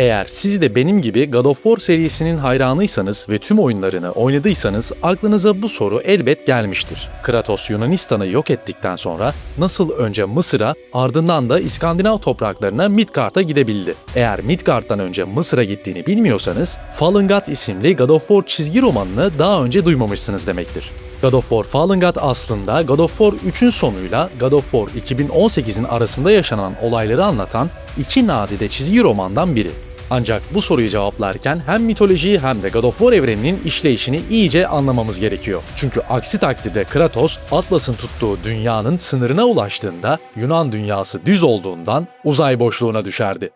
Eğer siz de benim gibi God of War serisinin hayranıysanız ve tüm oyunlarını oynadıysanız aklınıza bu soru elbet gelmiştir. Kratos Yunanistan'ı yok ettikten sonra nasıl önce Mısır'a ardından da İskandinav topraklarına Midgard'a gidebildi? Eğer Midgard'dan önce Mısır'a gittiğini bilmiyorsanız Fallen God isimli God of War çizgi romanını daha önce duymamışsınız demektir. God of War Fallen God aslında God of War 3'ün sonuyla God of War 2018'in arasında yaşanan olayları anlatan iki nadide çizgi romandan biri. Ancak bu soruyu cevaplarken hem mitolojiyi hem de God of War evreninin işleyişini iyice anlamamız gerekiyor. Çünkü aksi takdirde Kratos, Atlas'ın tuttuğu dünyanın sınırına ulaştığında Yunan dünyası düz olduğundan uzay boşluğuna düşerdi.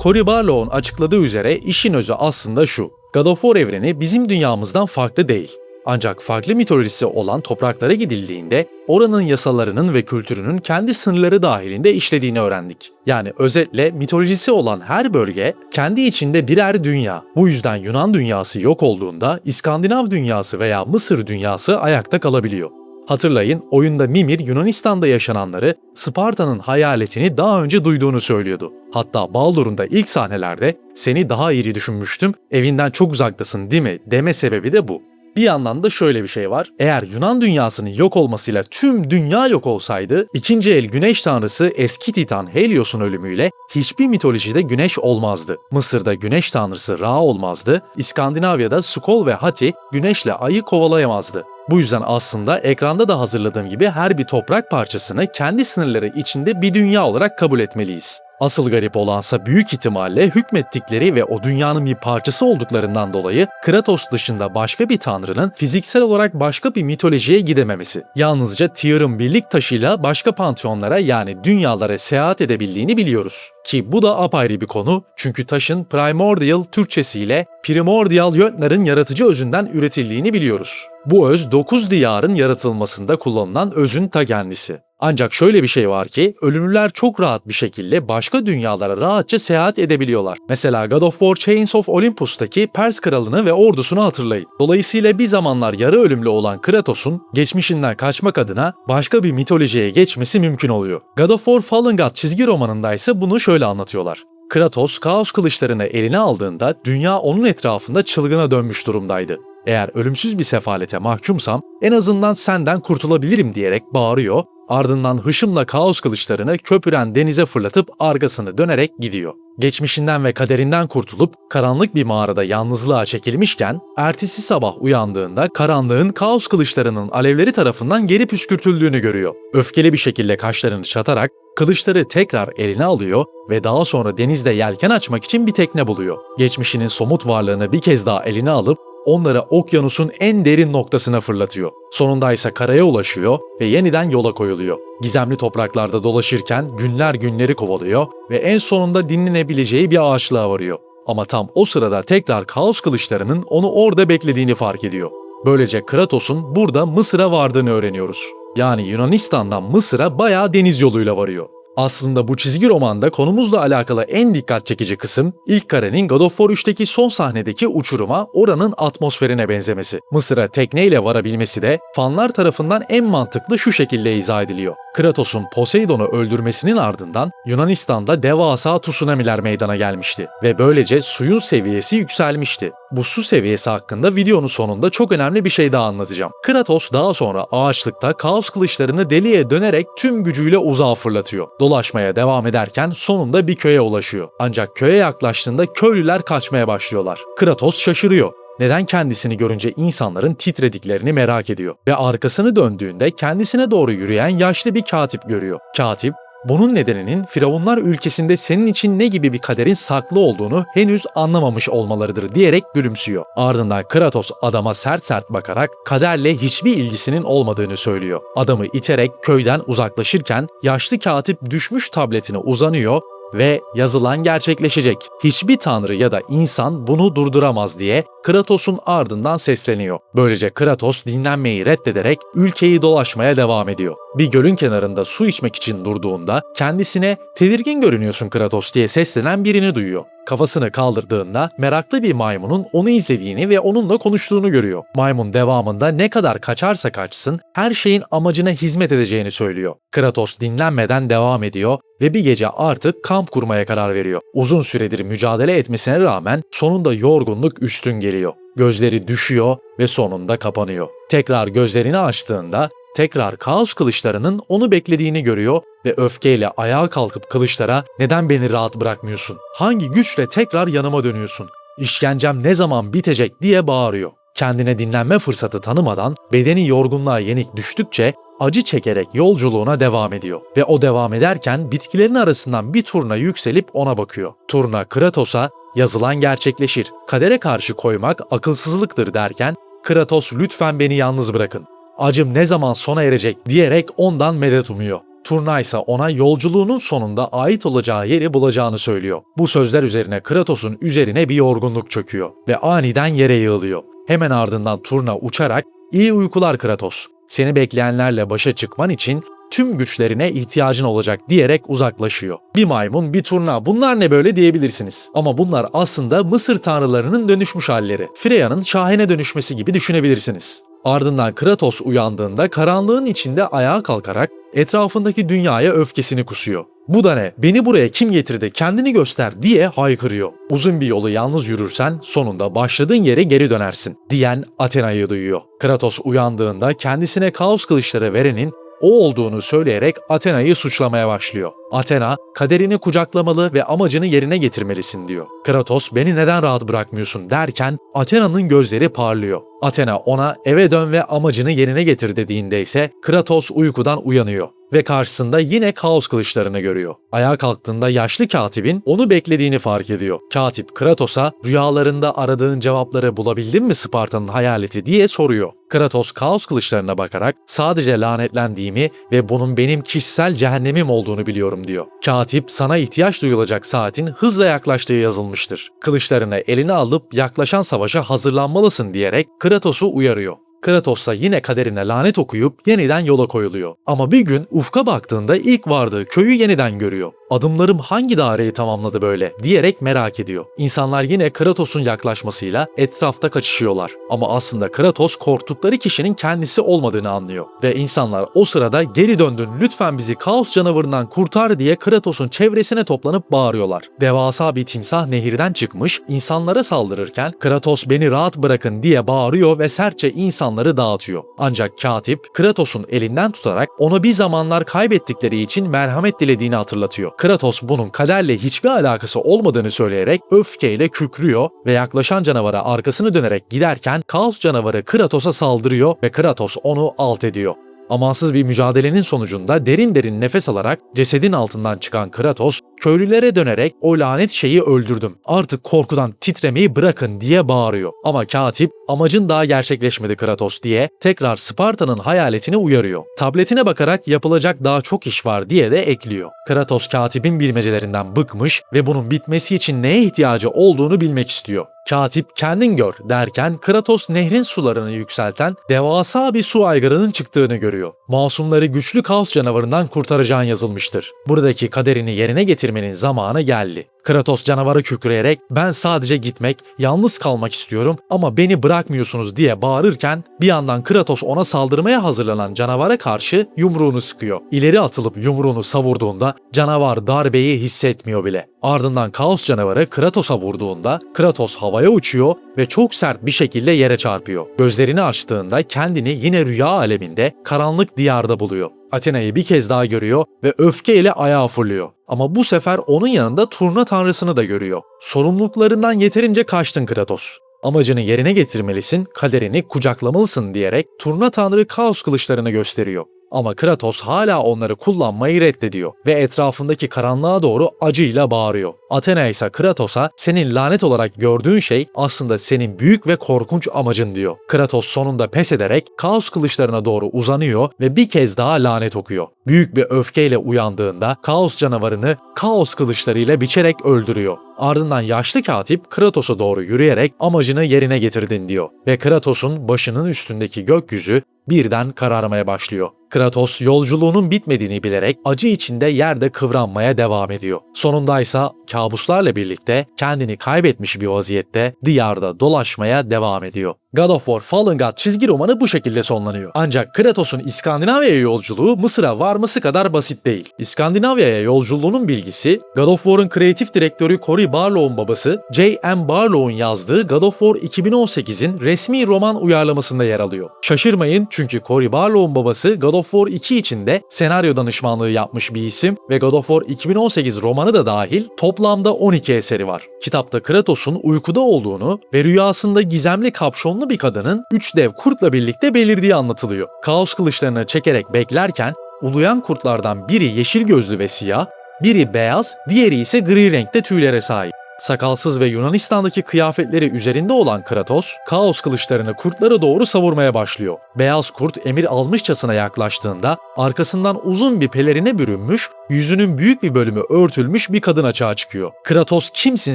Cory Barlow'un açıkladığı üzere işin özü aslında şu. God of War evreni bizim dünyamızdan farklı değil. Ancak farklı mitolojisi olan topraklara gidildiğinde oranın yasalarının ve kültürünün kendi sınırları dahilinde işlediğini öğrendik. Yani özetle mitolojisi olan her bölge kendi içinde birer dünya. Bu yüzden Yunan dünyası yok olduğunda İskandinav dünyası veya Mısır dünyası ayakta kalabiliyor. Hatırlayın oyunda Mimir Yunanistan'da yaşananları Sparta'nın hayaletini daha önce duyduğunu söylüyordu. Hatta Baldur'un da ilk sahnelerde seni daha iyi düşünmüştüm, evinden çok uzaktasın değil mi deme sebebi de bu. Bir yandan da şöyle bir şey var. Eğer Yunan dünyasının yok olmasıyla tüm dünya yok olsaydı, ikinci el güneş tanrısı eski titan Helios'un ölümüyle hiçbir mitolojide güneş olmazdı. Mısır'da güneş tanrısı Ra olmazdı, İskandinavya'da Skol ve Hati güneşle ayı kovalayamazdı. Bu yüzden aslında ekranda da hazırladığım gibi her bir toprak parçasını kendi sınırları içinde bir dünya olarak kabul etmeliyiz. Asıl garip olansa büyük ihtimalle hükmettikleri ve o dünyanın bir parçası olduklarından dolayı Kratos dışında başka bir tanrının fiziksel olarak başka bir mitolojiye gidememesi. Yalnızca Tyr'ın birlik taşıyla başka panteonlara yani dünyalara seyahat edebildiğini biliyoruz. Ki bu da apayrı bir konu çünkü taşın primordial Türkçesiyle primordial Jötner'in yaratıcı özünden üretildiğini biliyoruz. Bu öz 9 diyarın yaratılmasında kullanılan özün ta kendisi. Ancak şöyle bir şey var ki ölümlüler çok rahat bir şekilde başka dünyalara rahatça seyahat edebiliyorlar. Mesela God of War Chains of Olympus'taki Pers kralını ve ordusunu hatırlayın. Dolayısıyla bir zamanlar yarı ölümlü olan Kratos'un geçmişinden kaçmak adına başka bir mitolojiye geçmesi mümkün oluyor. God of War Fallen God çizgi romanında ise bunu şöyle anlatıyorlar. Kratos kaos kılıçlarını eline aldığında dünya onun etrafında çılgına dönmüş durumdaydı. Eğer ölümsüz bir sefalete mahkumsam en azından senden kurtulabilirim diyerek bağırıyor Ardından hışımla kaos kılıçlarını köpüren denize fırlatıp arkasını dönerek gidiyor. Geçmişinden ve kaderinden kurtulup karanlık bir mağarada yalnızlığa çekilmişken ertesi sabah uyandığında karanlığın kaos kılıçlarının alevleri tarafından geri püskürtüldüğünü görüyor. Öfkeli bir şekilde kaşlarını çatarak kılıçları tekrar eline alıyor ve daha sonra denizde yelken açmak için bir tekne buluyor. Geçmişinin somut varlığını bir kez daha eline alıp onları okyanusun en derin noktasına fırlatıyor. Sonunda ise karaya ulaşıyor ve yeniden yola koyuluyor. Gizemli topraklarda dolaşırken günler günleri kovalıyor ve en sonunda dinlenebileceği bir ağaçlığa varıyor. Ama tam o sırada tekrar kaos kılıçlarının onu orada beklediğini fark ediyor. Böylece Kratos'un burada Mısır'a vardığını öğreniyoruz. Yani Yunanistan'dan Mısır'a bayağı deniz yoluyla varıyor. Aslında bu çizgi romanda konumuzla alakalı en dikkat çekici kısım ilk karenin God of War 3'teki son sahnedeki uçuruma oranın atmosferine benzemesi. Mısır'a tekneyle varabilmesi de fanlar tarafından en mantıklı şu şekilde izah ediliyor. Kratos'un Poseidon'u öldürmesinin ardından Yunanistan'da devasa tsunami'ler meydana gelmişti ve böylece suyun seviyesi yükselmişti. Bu su seviyesi hakkında videonun sonunda çok önemli bir şey daha anlatacağım. Kratos daha sonra ağaçlıkta kaos kılıçlarını deliye dönerek tüm gücüyle uzağa fırlatıyor. Dolaşmaya devam ederken sonunda bir köye ulaşıyor. Ancak köye yaklaştığında köylüler kaçmaya başlıyorlar. Kratos şaşırıyor neden kendisini görünce insanların titrediklerini merak ediyor ve arkasını döndüğünde kendisine doğru yürüyen yaşlı bir katip görüyor. Katip, bunun nedeninin Firavunlar ülkesinde senin için ne gibi bir kaderin saklı olduğunu henüz anlamamış olmalarıdır diyerek gülümsüyor. Ardından Kratos adama sert sert bakarak kaderle hiçbir ilgisinin olmadığını söylüyor. Adamı iterek köyden uzaklaşırken yaşlı katip düşmüş tabletine uzanıyor ve yazılan gerçekleşecek. Hiçbir tanrı ya da insan bunu durduramaz diye Kratos'un ardından sesleniyor. Böylece Kratos dinlenmeyi reddederek ülkeyi dolaşmaya devam ediyor. Bir gölün kenarında su içmek için durduğunda kendisine tedirgin görünüyorsun Kratos diye seslenen birini duyuyor. Kafasını kaldırdığında meraklı bir maymunun onu izlediğini ve onunla konuştuğunu görüyor. Maymun devamında ne kadar kaçarsa kaçsın her şeyin amacına hizmet edeceğini söylüyor. Kratos dinlenmeden devam ediyor ve bir gece artık kamp kurmaya karar veriyor. Uzun süredir mücadele etmesine rağmen sonunda yorgunluk üstün geliyor. Gözleri düşüyor ve sonunda kapanıyor. Tekrar gözlerini açtığında tekrar kaos kılıçlarının onu beklediğini görüyor ve öfkeyle ayağa kalkıp kılıçlara neden beni rahat bırakmıyorsun? Hangi güçle tekrar yanıma dönüyorsun? İşkencem ne zaman bitecek diye bağırıyor. Kendine dinlenme fırsatı tanımadan bedeni yorgunluğa yenik düştükçe acı çekerek yolculuğuna devam ediyor. Ve o devam ederken bitkilerin arasından bir turna yükselip ona bakıyor. Turna Kratos'a yazılan gerçekleşir. Kadere karşı koymak akılsızlıktır derken Kratos lütfen beni yalnız bırakın. Acım ne zaman sona erecek diyerek ondan medet umuyor. Turna ise ona yolculuğunun sonunda ait olacağı yeri bulacağını söylüyor. Bu sözler üzerine Kratos'un üzerine bir yorgunluk çöküyor ve aniden yere yığılıyor. Hemen ardından Turna uçarak "İyi uykular Kratos. Seni bekleyenlerle başa çıkman için tüm güçlerine ihtiyacın olacak diyerek uzaklaşıyor. Bir maymun, bir turna bunlar ne böyle diyebilirsiniz. Ama bunlar aslında Mısır tanrılarının dönüşmüş halleri. Freya'nın şahine dönüşmesi gibi düşünebilirsiniz. Ardından Kratos uyandığında karanlığın içinde ayağa kalkarak etrafındaki dünyaya öfkesini kusuyor. Bu da ne? Beni buraya kim getirdi? Kendini göster diye haykırıyor. Uzun bir yolu yalnız yürürsen sonunda başladığın yere geri dönersin diyen Athena'yı duyuyor. Kratos uyandığında kendisine kaos kılıçları verenin o olduğunu söyleyerek Athena'yı suçlamaya başlıyor. Athena, kaderini kucaklamalı ve amacını yerine getirmelisin diyor. Kratos, beni neden rahat bırakmıyorsun derken Athena'nın gözleri parlıyor. Athena ona eve dön ve amacını yerine getir dediğinde ise Kratos uykudan uyanıyor ve karşısında yine kaos kılıçlarını görüyor. Ayağa kalktığında yaşlı katibin onu beklediğini fark ediyor. Katip Kratos'a rüyalarında aradığın cevapları bulabildin mi Sparta'nın hayaleti diye soruyor. Kratos kaos kılıçlarına bakarak sadece lanetlendiğimi ve bunun benim kişisel cehennemim olduğunu biliyorum diyor. Katip sana ihtiyaç duyulacak saatin hızla yaklaştığı yazılmıştır. Kılıçlarını eline alıp yaklaşan savaşa hazırlanmalısın diyerek Kratos'u uyarıyor. Kratos da yine kaderine lanet okuyup yeniden yola koyuluyor. Ama bir gün ufka baktığında ilk vardığı köyü yeniden görüyor. Adımlarım hangi daireyi tamamladı böyle diyerek merak ediyor. İnsanlar yine Kratos'un yaklaşmasıyla etrafta kaçışıyorlar. Ama aslında Kratos korktukları kişinin kendisi olmadığını anlıyor. Ve insanlar o sırada geri döndün lütfen bizi kaos canavarından kurtar diye Kratos'un çevresine toplanıp bağırıyorlar. Devasa bir timsah nehirden çıkmış insanlara saldırırken Kratos beni rahat bırakın diye bağırıyor ve sertçe insanları dağıtıyor. Ancak katip Kratos'un elinden tutarak ona bir zamanlar kaybettikleri için merhamet dilediğini hatırlatıyor. Kratos bunun kaderle hiçbir alakası olmadığını söyleyerek öfkeyle kükrüyor ve yaklaşan canavara arkasını dönerek giderken kaos canavarı Kratos'a saldırıyor ve Kratos onu alt ediyor. Amansız bir mücadelenin sonucunda derin derin nefes alarak cesedin altından çıkan Kratos, köylülere dönerek o lanet şeyi öldürdüm. Artık korkudan titremeyi bırakın diye bağırıyor. Ama katip amacın daha gerçekleşmedi Kratos diye tekrar Sparta'nın hayaletini uyarıyor. Tabletine bakarak yapılacak daha çok iş var diye de ekliyor. Kratos katibin bilmecelerinden bıkmış ve bunun bitmesi için neye ihtiyacı olduğunu bilmek istiyor. Katip kendin gör derken Kratos nehrin sularını yükselten devasa bir su aygırının çıktığını görüyor. Masumları güçlü kaos canavarından kurtaracağın yazılmıştır. Buradaki kaderini yerine getirmenin zamanı geldi. Kratos canavarı kükreyerek ben sadece gitmek, yalnız kalmak istiyorum ama beni bırakmıyorsunuz diye bağırırken bir yandan Kratos ona saldırmaya hazırlanan canavara karşı yumruğunu sıkıyor. İleri atılıp yumruğunu savurduğunda canavar darbeyi hissetmiyor bile. Ardından Kaos canavarı Kratos'a vurduğunda Kratos havaya uçuyor ve çok sert bir şekilde yere çarpıyor. Gözlerini açtığında kendini yine rüya aleminde karanlık diyarda buluyor. Athena'yı bir kez daha görüyor ve öfkeyle ayağa fırlıyor. Ama bu sefer onun yanında turna tanrısını da görüyor. Sorumluluklarından yeterince kaçtın Kratos. Amacını yerine getirmelisin, kaderini kucaklamalısın diyerek turna tanrı kaos kılıçlarını gösteriyor. Ama Kratos hala onları kullanmayı reddediyor ve etrafındaki karanlığa doğru acıyla bağırıyor. Athena ise Kratos'a senin lanet olarak gördüğün şey aslında senin büyük ve korkunç amacın diyor. Kratos sonunda pes ederek kaos kılıçlarına doğru uzanıyor ve bir kez daha lanet okuyor. Büyük bir öfkeyle uyandığında kaos canavarını kaos kılıçlarıyla biçerek öldürüyor. Ardından yaşlı katip Kratos'a doğru yürüyerek amacını yerine getirdin diyor. Ve Kratos'un başının üstündeki gökyüzü birden kararmaya başlıyor. Kratos yolculuğunun bitmediğini bilerek acı içinde yerde kıvranmaya devam ediyor. Sonundaysa kabuslarla birlikte kendini kaybetmiş bir vaziyette diyarda dolaşmaya devam ediyor. God of War Fallen God çizgi romanı bu şekilde sonlanıyor. Ancak Kratos'un İskandinavya'ya yolculuğu Mısır'a varması kadar basit değil. İskandinavya'ya yolculuğunun bilgisi God of War'ın kreatif direktörü Cory Barlow'un babası J.M. Barlow'un yazdığı God of War 2018'in resmi roman uyarlamasında yer alıyor. Şaşırmayın çünkü Cory Barlow'un babası God of War 2 için de senaryo danışmanlığı yapmış bir isim ve God of War 2018 romanı da dahil toplamda 12 eseri var. Kitapta Kratos'un uykuda olduğunu ve rüyasında gizemli kapşonlu bir kadının üç dev kurtla birlikte belirdiği anlatılıyor. Kaos kılıçlarını çekerek beklerken uluyan kurtlardan biri yeşil gözlü ve siyah, biri beyaz, diğeri ise gri renkte tüylere sahip. Sakalsız ve Yunanistan'daki kıyafetleri üzerinde olan Kratos, kaos kılıçlarını kurtlara doğru savurmaya başlıyor. Beyaz kurt emir almışçasına yaklaştığında arkasından uzun bir pelerine bürünmüş, yüzünün büyük bir bölümü örtülmüş bir kadın açığa çıkıyor. Kratos kimsin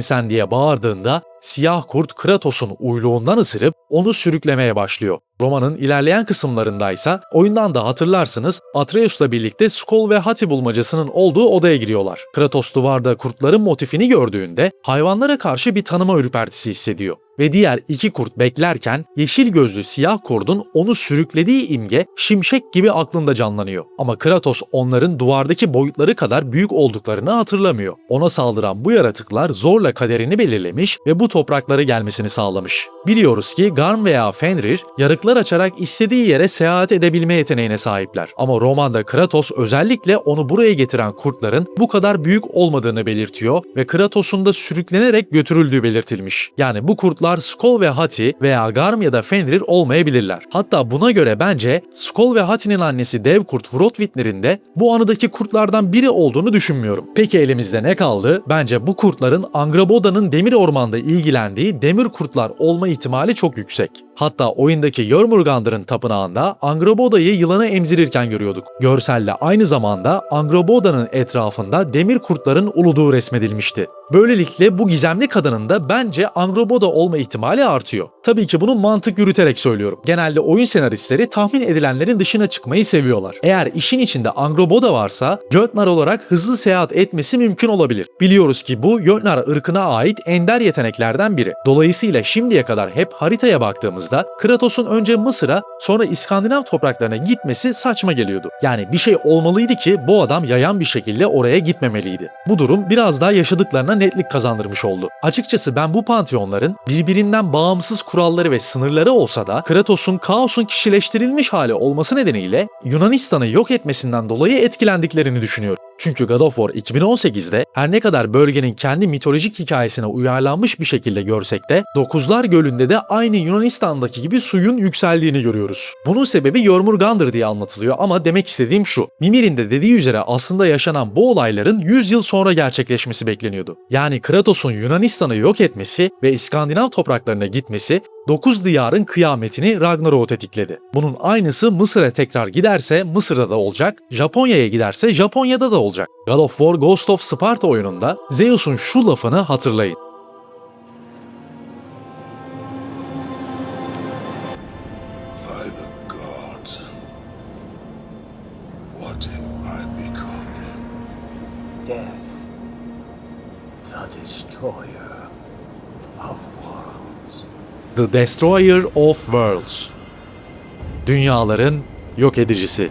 sen diye bağırdığında siyah kurt Kratos'un uyluğundan ısırıp onu sürüklemeye başlıyor. Romanın ilerleyen kısımlarındaysa oyundan da hatırlarsınız Atreus'la birlikte Skoll ve Hati bulmacasının olduğu odaya giriyorlar. Kratos duvarda kurtların motifini gördüğünde hayvanlara karşı bir tanıma ürpertisi hissediyor ve diğer iki kurt beklerken yeşil gözlü siyah kurdun onu sürüklediği imge şimşek gibi aklında canlanıyor. Ama Kratos onların duvardaki boyutları kadar büyük olduklarını hatırlamıyor. Ona saldıran bu yaratıklar zorla kaderini belirlemiş ve bu topraklara gelmesini sağlamış. Biliyoruz ki Garm veya Fenrir yarıklar açarak istediği yere seyahat edebilme yeteneğine sahipler. Ama romanda Kratos özellikle onu buraya getiren kurtların bu kadar büyük olmadığını belirtiyor ve Kratos'un da sürüklenerek götürüldüğü belirtilmiş. Yani bu kurtlar Skoll ve Hati veya Garm ya da Fenrir olmayabilirler. Hatta buna göre bence Skoll ve Hati'nin annesi dev kurt Hrothvitner'in de bu anıdaki kurtlardan biri olduğunu düşünmüyorum. Peki elimizde ne kaldı? Bence bu kurtların Angraboda'nın demir ormanda ilgilendiği demir kurtlar olma ihtimali çok yüksek. Hatta oyundaki Jörmungandr'ın tapınağında Angraboda'yı yılanı emzirirken görüyorduk. Görselle aynı zamanda Angraboda'nın etrafında demir kurtların uluduğu resmedilmişti. Böylelikle bu gizemli kadının da bence Angroboda olma ihtimali artıyor. Tabii ki bunu mantık yürüterek söylüyorum. Genelde oyun senaristleri tahmin edilenlerin dışına çıkmayı seviyorlar. Eğer işin içinde Angroboda varsa Jötnar olarak hızlı seyahat etmesi mümkün olabilir. Biliyoruz ki bu Jötnar ırkına ait ender yeteneklerden biri. Dolayısıyla şimdiye kadar hep haritaya baktığımızda Kratos'un önce Mısır'a sonra İskandinav topraklarına gitmesi saçma geliyordu. Yani bir şey olmalıydı ki bu adam yayan bir şekilde oraya gitmemeliydi. Bu durum biraz daha yaşadıklarına netlik kazandırmış oldu. Açıkçası ben bu panteonların birbirinden bağımsız kuralları ve sınırları olsa da Kratos'un kaosun kişileştirilmiş hali olması nedeniyle Yunanistan'ı yok etmesinden dolayı etkilendiklerini düşünüyorum. Çünkü God of War 2018'de her ne kadar bölgenin kendi mitolojik hikayesine uyarlanmış bir şekilde görsek de Dokuzlar Gölü'nde de aynı Yunanistan'daki gibi suyun yükseldiğini görüyoruz. Bunun sebebi Jormungandr diye anlatılıyor ama demek istediğim şu. Mimir'in de dediği üzere aslında yaşanan bu olayların 100 yıl sonra gerçekleşmesi bekleniyordu. Yani Kratos'un Yunanistan'ı yok etmesi ve İskandinav topraklarına gitmesi 9 diyarın kıyametini Ragnarok'u tetikledi. Bunun aynısı Mısır'a tekrar giderse Mısır'da da olacak, Japonya'ya giderse Japonya'da da olacak. God of War Ghost of Sparta oyununda Zeus'un şu lafını hatırlayın. By the gods, what have I become? Death, the destroyer of worlds. The Destroyer of Worlds. Dünyaların yok edicisi.